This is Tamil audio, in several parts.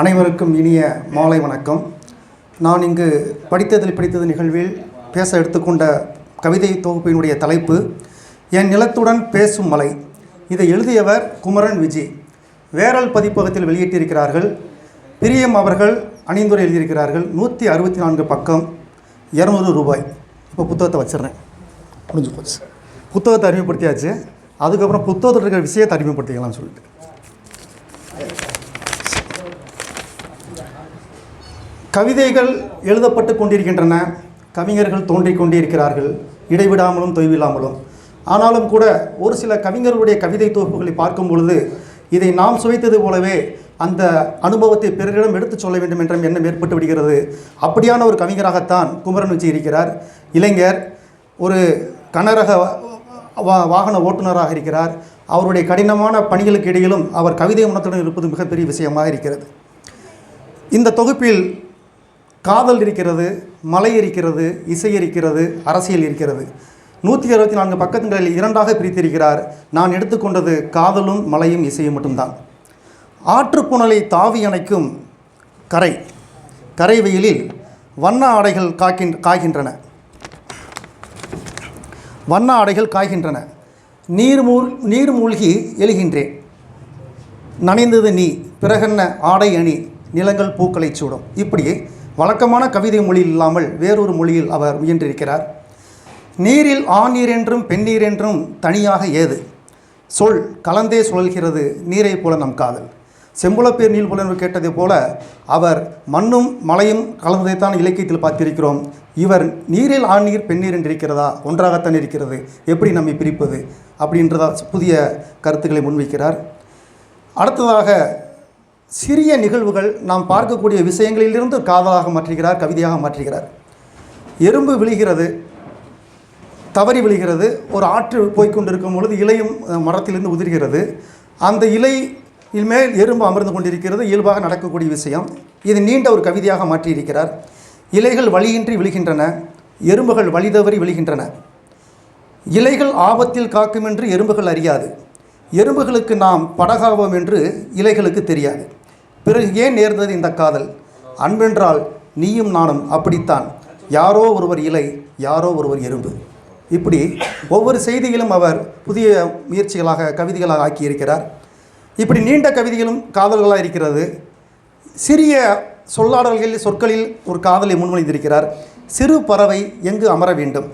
அனைவருக்கும் இனிய மாலை வணக்கம். நான் இங்கு படித்ததில் பிடித்தது நிகழ்வில் பேச எடுத்துக்கொண்ட கவிதை தொகுப்பினுடைய தலைப்பு என் நிலத்துடன் பேசும் மலை இதை எழுதியவர் குமரன் விஜய் வேரல் பதிப்பகத்தில் வெளியிட்டிருக்கிறார்கள். பிரியம் அவர்கள் அணிந்துரை எழுதியிருக்கிறார்கள். நூற்றி அறுபத்தி நான்கு பக்கம் இரநூறு ரூபாய். இப்போ புத்தகத்தை வச்சிடுறேன். முடிஞ்சு போச்சு. புத்தகத்தை அறிமுகப்படுத்தியாச்சு. அதுக்கப்புறம் புத்தகத்தில் இருக்கிற விஷயத்தை அறிமுகப்படுத்திக்கலாம்னு சொல்லிட்டு. கவிதைகள் எழுதப்பட்டு கொண்டிருக்கின்றன. கவிஞர்கள் தோன்றிக் கொண்டிருக்கிறார்கள். இடைவிடாமலும் தொய்வில்லாமலும். ஆனாலும் கூட ஒரு சில கவிஞர்களுடைய கவிதை தொகுப்புகளை பார்க்கும் பொழுது இதை நாம் சுவைத்தது போலவே அந்த அனுபவத்தை பிறரிடம் எடுத்துச் சொல்ல வேண்டும் என்ற எண்ணம் ஏற்பட்டு விடுகிறது. அப்படியான ஒரு கவிஞராகத்தான் குமரன் விஜய் இருக்கிறார். இளைஞர் ஒரு கனரக வா வாகன ஓட்டுநராக இருக்கிறார். அவருடைய கடினமான பணிகளுக்கு இடையிலும் அவர் கவிதை உணர்த்துடன் இருப்பது மிகப்பெரிய விஷயமாக இருக்கிறது. இந்த தொகுப்பில் காதல் இருக்கிறது மலை இருக்கிறது இசை இருக்கிறது அரசியல் இருக்கிறது. நூற்றி அறுபத்தி நான்கு பக்கங்களில் இரண்டாக பிரித்திருக்கிறார். நான் எடுத்துக்கொண்டது காதலும் மலையும் இசையும் மட்டும்தான். ஆற்றுப்புணலை தாவி அணைக்கும் கரை கரை வெயிலில் வண்ண ஆடைகள் காக்கின் காய்கின்றன. வண்ண ஆடைகள் காய்கின்றன. நீர் மூழ் நீர் மூழ்கி எழுகின்றேன் நனைந்தது நீ பிறகன்ன ஆடை அணி நிலங்கள் பூக்களை சூடும். இப்படி வழக்கமான கவிதை மொழி இல்லாமல் வேறொரு மொழியில் அவர் முயன்றிருக்கிறார். நீரில் ஆநீர் என்றும் பெண்ணீர் என்றும் தனியாக ஏது? சொல் கலந்தே சுழல்கிறது நீரை போல நம் காதல். செம்புலப்பேர் நீல் புலன் கேட்டதை போல அவர் மண்ணும் மலையும் கலந்ததைத்தான் இலக்கியத்தில் பார்த்திருக்கிறோம். இவர் நீரில் ஆண்நீர் பெண்ணீர் என்று இருக்கிறதா ஒன்றாகத்தான் இருக்கிறது. எப்படி நம்மை பிரிப்பது? அப்படின்றதா புதிய கருத்துக்களை முன்வைக்கிறார். அடுத்ததாக சிறிய நிகழ்வுகள் நாம் பார்க்கக்கூடிய விஷயங்களிலிருந்து காதலாக மாற்றுகிறார் கவிதையாக மாற்றுகிறார். எறும்பு விழுகிறது தவறி விழுகிறது ஒரு ஆற்று போய்கொண்டிருக்கும் பொழுது இலையும் மரத்திலிருந்து உதிர்கிறது. அந்த இலை மேல் எறும்பு அமர்ந்து கொண்டிருக்கிறது இயல்பாக நடக்கக்கூடிய விஷயம். இது நீண்ட ஒரு கவிதையாக மாற்றியிருக்கிறார். இலைகள் வழியின்றி விழுகின்றன எறும்புகள் வழி தவறி விழுகின்றன. இலைகள் ஆபத்தில் காக்கும் என்று எறும்புகள் அறியாது. எறும்புகளுக்கு நாம் படகாவோம் என்று இலைகளுக்கு தெரியாது. பிறகு ஏன் நேர்ந்தது இந்த காதல்? அன்பென்றால் நீயும் நானும் அப்படித்தான். யாரோ ஒருவர் இலை யாரோ ஒருவர் எறும்பு. இப்படி ஒவ்வொரு செய்தியிலும் அவர் புதிய முயற்சிகளாக கவிதைகளாக ஆக்கியிருக்கிறார். இப்படி நீண்ட கவிதைகளும் காதல்களாக இருக்கிறது. சிறிய சொல்லாடல்களில் சொற்களில் ஒரு காதலை முன்மொழிந்திருக்கிறார். சிறு பறவை எங்கு அமர வேண்டும்?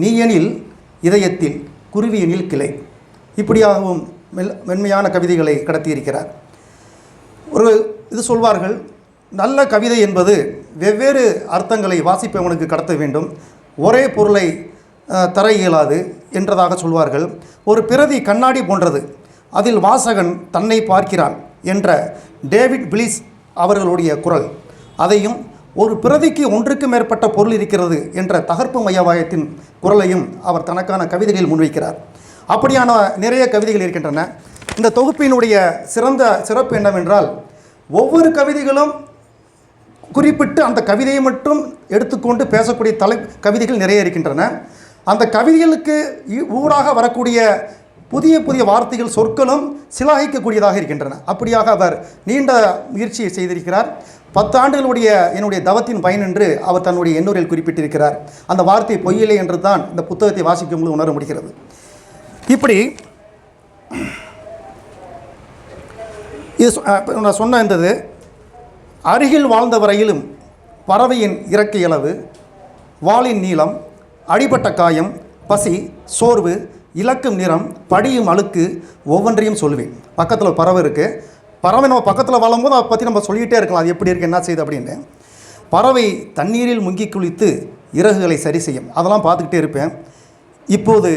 நீயெனில் இதயத்தில் குருவியனில் கிளை. இப்படியாகவும் மெல் மென்மையான கவிதைகளை கடத்தியிருக்கிறார். ஒரு இது சொல்வார்கள் நல்ல கவிதை என்பது வெவ்வேறு அர்த்தங்களை வாசிப்பவனுக்கு கடத்த வேண்டும். ஒரே பொருளை தர இயலாது என்றதாக சொல்வார்கள். ஒரு பிரதி கண்ணாடி போன்றது. அதில் வாசகன் தன்னை பார்க்கிறான் என்ற டேவிட் பிலிஸ் அவர்களுடைய குரல். அதையும் ஒரு பிரதிக்கு ஒன்றுக்கு மேற்பட்ட பொருள் இருக்கிறது என்ற தகர்ப்பு மையவாயத்தின் குரலையும் அவர் தனக்கான கவிதைகளில் முன்வைக்கிறார். அப்படியான நிறைய கவிதைகள் இருக்கின்றன. இந்த தொகுப்பினுடைய சிறந்த சிறப்பு என்னவென்றால் ஒவ்வொரு கவிதைகளும் குறிப்பிட்டு அந்த கவிதையை மட்டும் எடுத்துக்கொண்டு பேசக்கூடிய தலை கவிதைகள் நிறைய இருக்கின்றன. அந்த கவிதைகளுக்கு ஊடாக வரக்கூடிய புதிய புதிய வார்த்தைகள் சொற்களும் சிலாகிக்கக்கூடியதாக இருக்கின்றன. அப்படியாக அவர் நீண்ட முயற்சியை செய்திருக்கிறார். பத்து ஆண்டுகளுடைய என்னுடைய தவத்தின் பயன் என்று அவர் தன்னுடைய எண்ணூரில் குறிப்பிட்டிருக்கிறார். அந்த வார்த்தை பொய்யில்லை என்று தான் இந்த புத்தகத்தை வாசிக்கும் உணர முடிகிறது. இப்படி இது நான் சொன்ன இந்தது அருகில் வாழ்ந்த வரையிலும் பறவையின் இறக்கை அளவு வாளின் நீளம் அடிபட்ட காயம் பசி சோர்வு இலக்கும் நிறம் படியும் அழுக்கு ஒவ்வொன்றையும் சொல்லுவேன் பக்கத்தில் பறவை இருக்குது பறவை நம்ம பக்கத்தில் வாழும்போது அதை பற்றி நம்ம சொல்லிகிட்டே இருக்கலாம். அது எப்படி இருக்குது என்ன செய்யுது அப்படின்னு. பறவை தண்ணீரில் முங்கி குளித்து இறகுகளை சரி செய்யும். அதெல்லாம் பார்த்துக்கிட்டே இருப்பேன். இப்போது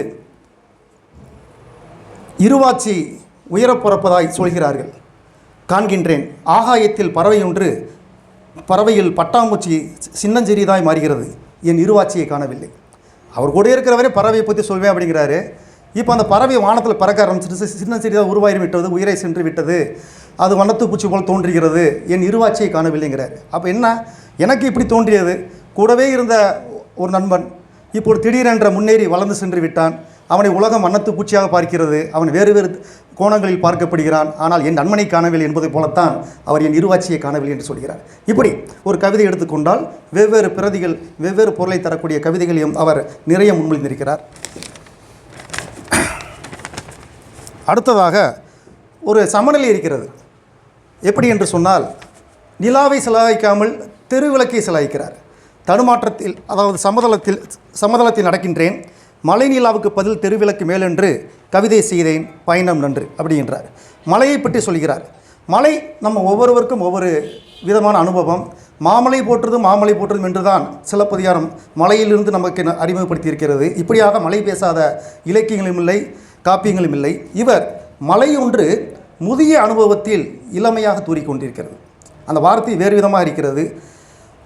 இருவாச்சி உயரப் பிறப்பதாய் சொல்கிறார்கள். காண்கின்றேன். ஆகாயத்தில் பறவை ஒன்று பறவையில் பட்டாம்பூச்சி சின்னஞ்சிறிதாய் மாறுகிறது. என் இருவாச்சியை காணவில்லை. அவர் கூட இருக்கிறவரே பறவையை பற்றி சொல்வேன் அப்படிங்கிறாரு. இப்போ அந்த பறவை வானத்தில் பறக்க ஆரம்பிச்சிருச்சு சின்ன சிறியதாக உருவாகி விட்டது உயிரை சென்று விட்டது. அது வண்ணத்துப்பூச்சி போல் தோன்றுகிறது. என் இருவாச்சியை காணவில்லைங்கிறார். அப்போ என்ன? எனக்கு இப்படி தோன்றியது. கூடவே இருந்த ஒரு நண்பன் இப்போது திடீரென்ற முன்னேறி வளர்ந்து சென்று விட்டான். அவனை உலகம் வண்ணத்து பூச்சியாக பார்க்கிறது. அவன் வேறு வேறு கோணங்களில் பார்க்கப்படுகிறான். ஆனால் என் நண்பனை காணவில்லை என்பதை போலத்தான் அவர் என் இருவாட்சியை காணவில்லை என்று சொல்கிறார். இப்படி ஒரு கவிதை எடுத்துக்கொண்டால் வெவ்வேறு பிரதிகள் வெவ்வேறு பொருளை தரக்கூடிய கவிதைகளையும் அவர் நிறைய முன்மொழிந்திருக்கிறார் அடுத்ததாக ஒரு சமநிலை இருக்கிறது. எப்படி என்று சொன்னால் நிலாவை செலவழிக்காமல் தெருவிளக்கை செலவழிக்கிறார் தடுமாற்றத்தில் அதாவது சமதளத்தில் சமதளத்தில் நடக்கின்றேன். மலை நிலாவுக்கு பதில் தெருவிளக்கு மேலென்று கவிதை செய்தேன் பயணம் நன்று அப்படின்றார். மலையை பற்றி சொல்கிறார். மலை நம்ம ஒவ்வொருவருக்கும் ஒவ்வொரு விதமான அனுபவம். மாமலை போற்றதும் மாமலை போற்றதும் என்றுதான் சிலப்பதிகாரம் மலையிலிருந்து நமக்கு ந- அறிமுகப்படுத்தி இருக்கிறது இப்படியாக மலை பேசாத இலக்கியங்களும் இல்லை காப்பியங்களும் இல்லை. இவர் மலை ஒன்று முதிய அனுபவத்தில் இளமையாக தூறிக்கொண்டிருக்கிறது. அந்த வார்த்தை வேறு விதமாக இருக்கிறது.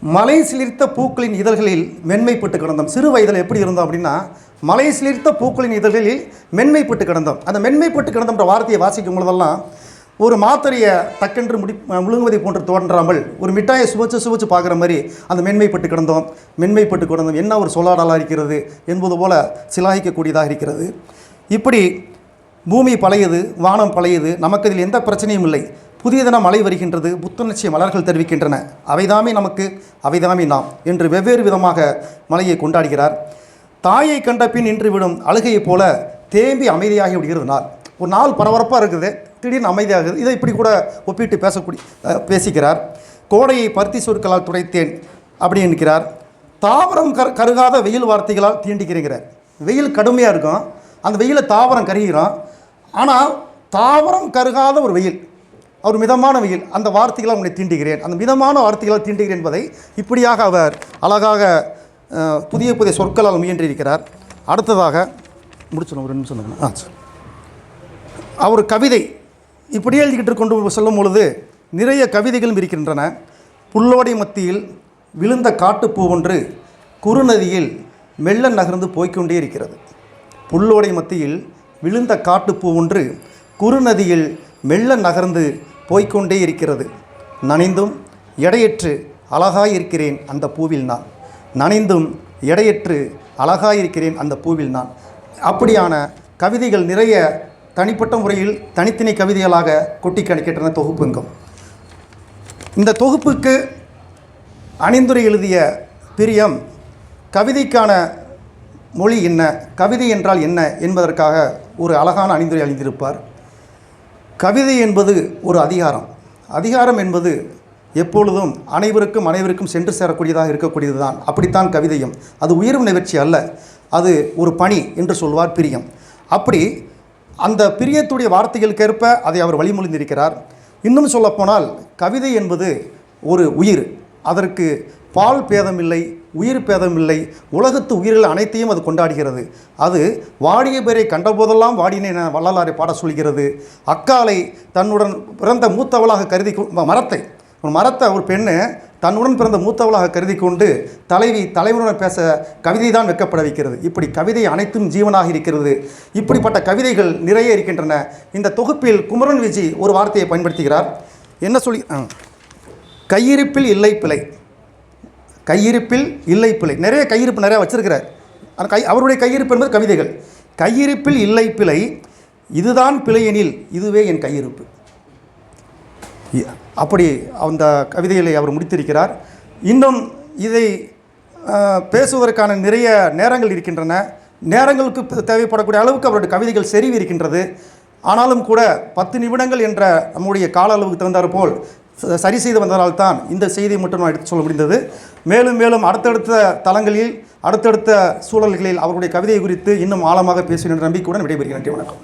மலை சிலிர்த்த பூக்களின் இதழ்களில் மென்மைப்பட்டு கிடந்தோம். சிறு வயதில் எப்படி இருந்தோம் அப்படின்னா மலையை சிலிர்த்த பூக்களின் இதழ்களில் மென்மைப்பட்டு கிடந்தோம். அந்த மென்மைப்பட்டு கிடந்தோம்ன்ற வார்த்தையை வாசிக்கும் பொழுதெல்லாம் ஒரு மாத்திரையை டக்கென்று முடி முழுங்குவதை போன்று தோன்றாமல் ஒரு மிட்டாயை சுவைச்சு சுவைச்சு பார்க்குற மாதிரி அந்த மென்மைப்பட்டு கிடந்தோம். மென்மைப்பட்டு கிடந்தோம். என்ன ஒரு சொல்லாடலாக இருக்கிறது என்பது போல சிலாகிக்கக்கூடியதாக இருக்கிறது. இப்படி பூமி பழையது வானம் பழையது நமக்கு இதில் எந்த பிரச்சனையும் இல்லை. புதியதென மழை வருகின்றது புத்துணர்ச்சி மலர்கள் தெரிவிக்கின்றன. அவைதாமே நமக்கு அவைதாமே நாம் என்று வெவ்வேறு விதமாக மலையை கொண்டாடுகிறார். தாயை கண்ட பின் நின்று விடும் அழுகையைப் போல தேம்பி அமைதியாகி விடுகிறது நாள். ஒரு நாள் பரபரப்பாக இருக்குது. திடீர்னு அமைதியாகுது. இதை இப்படி கூட ஒப்பிட்டு பேசக்கூடிய பேசிக்கிறார். கோடையை பருத்தி சொற்களால் துடைத்தேன் அப்படி என்கிறார். தாவரம் கரு கருகாத வெயில் வார்த்தைகளால் தீண்டிக்கிறீங்கிறார். வெயில் கடுமையாக இருக்கும். அந்த வெயிலை தாவரம் கருகிறோம். ஆனால் தாவரம் கருகாத ஒரு வெயில் ஒரு மிதமான வெயில் அந்த வார்த்தைகளால் உன்னை தீண்டுகிறேன். அந்த மிதமான வார்த்தைகளால் தீண்டுகிறேன் என்பதை இப்படியாக அவர் அழகாக புதிய புதிய சொற்களால் முயன்றிருக்கிறார். அடுத்ததாக முடிச்சிடணும் ஒரு நிமிஷம் தானே? ஆ அவர் கவிதை இப்படி எழுதிக்கிட்டு கொண்டு சொல்லும் பொழுது நிறைய கவிதைகளும் இருக்கின்றன. புல்லோடை மத்தியில் விழுந்த காட்டுப்பூ ஒன்று குறுநதியில் மெல்ல நகர்ந்து போய்க்கொண்டே இருக்கிறது. புல்லோடை மத்தியில் விழுந்த காட்டுப்பூ ஒன்று குறுநதியில் மெல்ல நகர்ந்து போய்க்கொண்டே இருக்கிறது. நனைந்தும் எடையற்று அழகாயிருக்கிறேன் அந்த பூவில் நான். நனைந்தும் எடையற்று அழகாயிருக்கிறேன் அந்த பூவில் நான். அப்படியான கவிதைகள் நிறைய தனிப்பட்ட முறையில் தனித்தனி கவிதைகளாக கொட்டி கணிக்கின்றன தொகுப்புங்கும். இந்த தொகுப்புக்கு அணிந்துரை எழுதிய பிரியம் கவிதைக்கான மொழி என்ன கவிதை என்றால் என்ன என்பதற்காக ஒரு அழகான அணிந்துரை அணிந்திருப்பார். கவிதை என்பது ஒரு அதிகாரம். அதிகாரம் என்பது எப்பொழுதும் அனைவருக்கும் அனைவருக்கும் சென்று சேரக்கூடியதாக இருக்கக்கூடியது தான் அப்படித்தான் கவிதையும். அது உயர்வு நிகழ்ச்சி அல்ல. அது ஒரு பணி என்று சொல்வார் பிரியம். அப்படி அந்த பிரியத்துடைய வார்த்தைகளுக்கேற்ப அதை அவர் வழிமொழிந்திருக்கிறார். இன்னும் சொல்லப்போனால் கவிதை என்பது ஒரு உயிர். அதற்கு பால் பேதமில்லை உயிர் பேதமில்லை. உலகத்து உயிர்கள் அனைத்தையும் அது கொண்டாடுகிறது. அது வாடிய பேரை கண்டபோதெல்லாம் வாடினேன் என வள்ளலாரை பாட சொல்கிறது. அக்காலை தன்னுடன் பிறந்த மூத்தவளாக கருதி கொ- மரத்தை ஒரு மரத்தை ஒரு பெண்ணு தன்னுடன் பிறந்த மூத்தவளாக கருதி கொண்டு தலைவி தலைவருடன் பேச கவிதை தான் வெக்கப்பட வைக்கிறது. இப்படி கவிதை அனைத்தும் ஜீவனாக இருக்கிறது. இப்படிப்பட்ட கவிதைகள் நிறைய இருக்கின்றன. இந்த தொகுப்பில் குமரன் விஜி ஒரு வார்த்தையை பயன்படுத்துகிறார். என்ன சொல்லி ஆ. கையிருப்பில் இல்லை பிழை. கையிருப்பில் இல்லை பிழை. நிறைய கையிருப்பு நிறையா வச்சிருக்கிறார். கை அவருடைய கையிருப்பு என்பது கவிதைகள். கையிருப்பில் இல்லை பிழை. இதுதான் பிழையெனில் இதுவே என் கையிருப்பு. அப்படி அந்த கவிதைகளை அவர் முடித்திருக்கிறார். இன்னும் இதை பேசுவதற்கான நிறைய நேரங்கள் இருக்கின்றன. நேரங்களுக்கு தேவைப்படக்கூடிய அளவுக்கு அவருடைய கவிதைகள் செறிவு இருக்கின்றது. ஆனாலும் கூட பத்து நிமிடங்கள் என்ற நம்முடைய கால அளவுக்கு தகுந்தாற் போல் சரி செய்து வந்ததால்தான் இந்த செய்தியை மட்டும் நான் எடுத்து சொல்ல முடிந்தது. மேலும் மேலும் அடுத்தடுத்த தளங்களில் அடுத்தடுத்த சூழல்களில் அவருடைய கவிதை குறித்து இன்னும் ஆழமாக பேசுகின்ற நம்பிக்கையுடன் விடைபெறுகிறேன். நன்றி வணக்கம்.